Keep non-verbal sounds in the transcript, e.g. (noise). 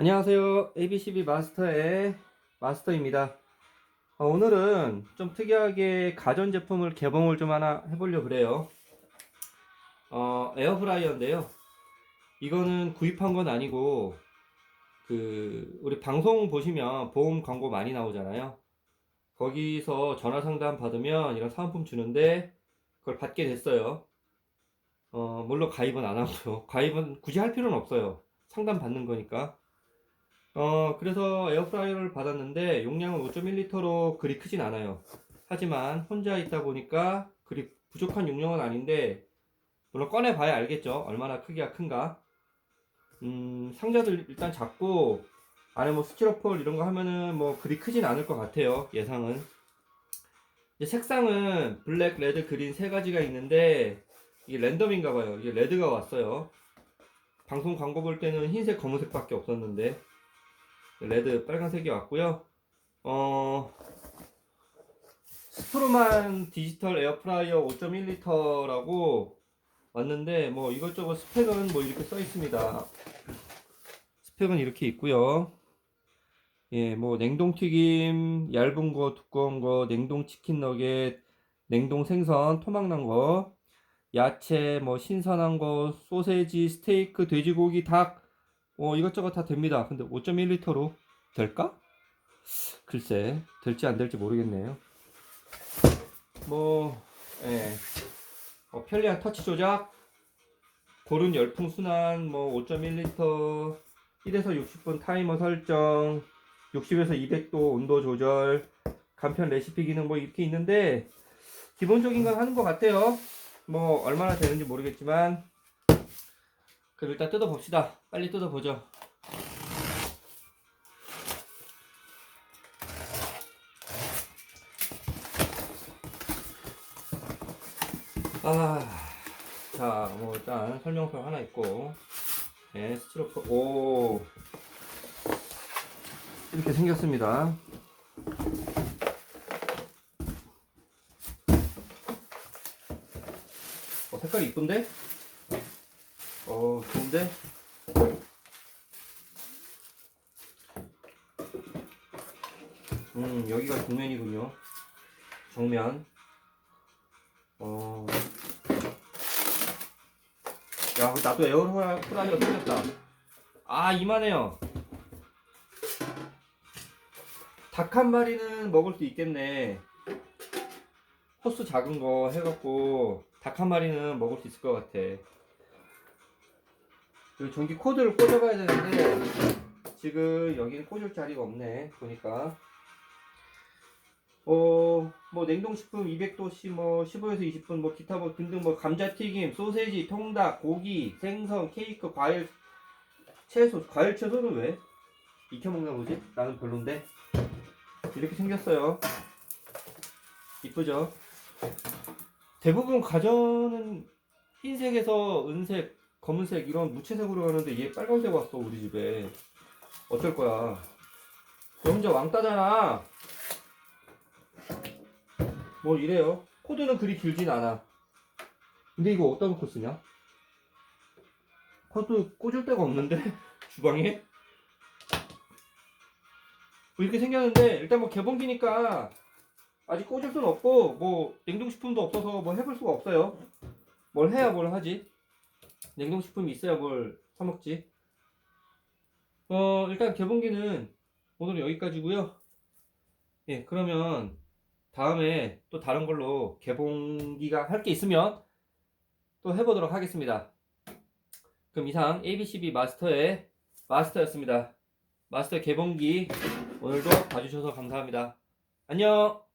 안녕하세요. ABCB 마스터의 마스터입니다. 어, 오늘은 좀 특이하게 가전제품을 개봉을 좀 하나 해보려고 그래요. 어, 에어프라이어인데요. 이거는 구입한 건 아니고, 그, 우리 방송 보시면 보험 광고 많이 나오잖아요. 거기서 전화 상담 받으면 이런 사은품 주는데, 그걸 받게 됐어요. 어, 물론 가입은 안 하고요. 가입은 굳이 할 필요는 없어요. 상담 받는 거니까. 어, 그래서 에어프라이어를 받았는데 용량은 5.1리터로 그리 크진 않아요. 하지만 혼자 있다 보니까 그리 부족한 용량은 아닌데 물론 꺼내 봐야 알겠죠. 얼마나 크기가 큰가. 음, 상자도 일단 작고 안에 뭐 스티로폴 이런 거 하면은 뭐 그리 크진 않을 것 같아요. 예상은. 색상은 블랙, 레드, 그린 세 가지가 있는데 이게 랜덤인가 봐요. 이게 레드가 왔어요. 방송 광고 볼 때는 흰색, 검은색밖에 없었는데 레드 빨간색이 왔고요. 어 스트로만 디지털 에어프라이어 5.1리터라고 왔는데 뭐 이것저것 스펙은 뭐 이렇게 써 있습니다. 스펙은 이렇게 있고요. 예, 뭐 냉동 튀김, 얇은 거, 두꺼운 거, 냉동 치킨 너겟, 냉동 생선, 토막 난 거, 야채, 뭐 신선한 거, 소세지, 스테이크, 돼지고기, 닭, 어, 이것저것 다 됩니다. 근데 5.1리터로 될까? 글쎄, 될지 안 될지 모르겠네요. 뭐, 예. 어, 편리한 터치 조작, 고른 열풍 순환, 뭐 5.1리터, 1에서 60분 타이머 설정, 60에서 200도 온도 조절, 간편 레시피 기능 뭐 이렇게 있는데, 기본적인 건 하는 것 같아요. 뭐, 얼마나 되는지 모르겠지만, 그럼 일단 뜯어봅시다. 빨리 뜯어보죠. 아, 자, 뭐 일단 설명서 하나 있고, 네, 스티로폼, 오, 이렇게 생겼습니다. 어, 색깔이 이쁜데? 어, 좋은데? 음, 여기가 정면이군요. 정면. 어. 야, 나도 에어프라이어 생겼다. 아, 이만해요. 닭 한 마리는 먹을 수 있겠네. 호수 작은 거 해갖고 닭 한 마리는 먹을 수 있을 것 같아. 그 전기 코드를 꽂아봐야 되는데 지금 여기는 꽂을 자리가 없네 보니까. 어 뭐 냉동식품 200도씨 뭐 15에서 20분 뭐 기타 뭐 등등 뭐 감자튀김 소세지 통닭 고기 생선 케이크 과일 채소 과일 채소는 왜 익혀 먹나 보지? 나는 별론데. 이렇게 생겼어요. 이쁘죠? 대부분 가전은 흰색에서 은색 검은색 이런 무채색으로 가는데 얘 빨간색 왔어 우리 집에. 어쩔 거야. 너 혼자 왕따잖아. 뭐 이래요. 코드는 그리 길진 않아. 근데 이거 어디다 놓고 쓰냐? 코드 꽂을 데가 없는데? (laughs) 주방에? 뭐 이렇게 생겼는데 일단 뭐 개봉기니까 아직 꽂을 수는 없고 뭐 냉동식품도 없어서 뭐 해볼 수가 없어요. 뭘 해야 뭘 하지 냉동식품이 있어야 뭘 사먹지. 어, 일단 개봉기는 오늘은 여기까지고요 예, 그러면 다음에 또 다른 걸로 개봉기가 할 게 있으면 또 해보도록 하겠습니다. 그럼 이상 ABCB 마스터의 마스터였습니다. 마스터 개봉기 오늘도 봐주셔서 감사합니다. 안녕!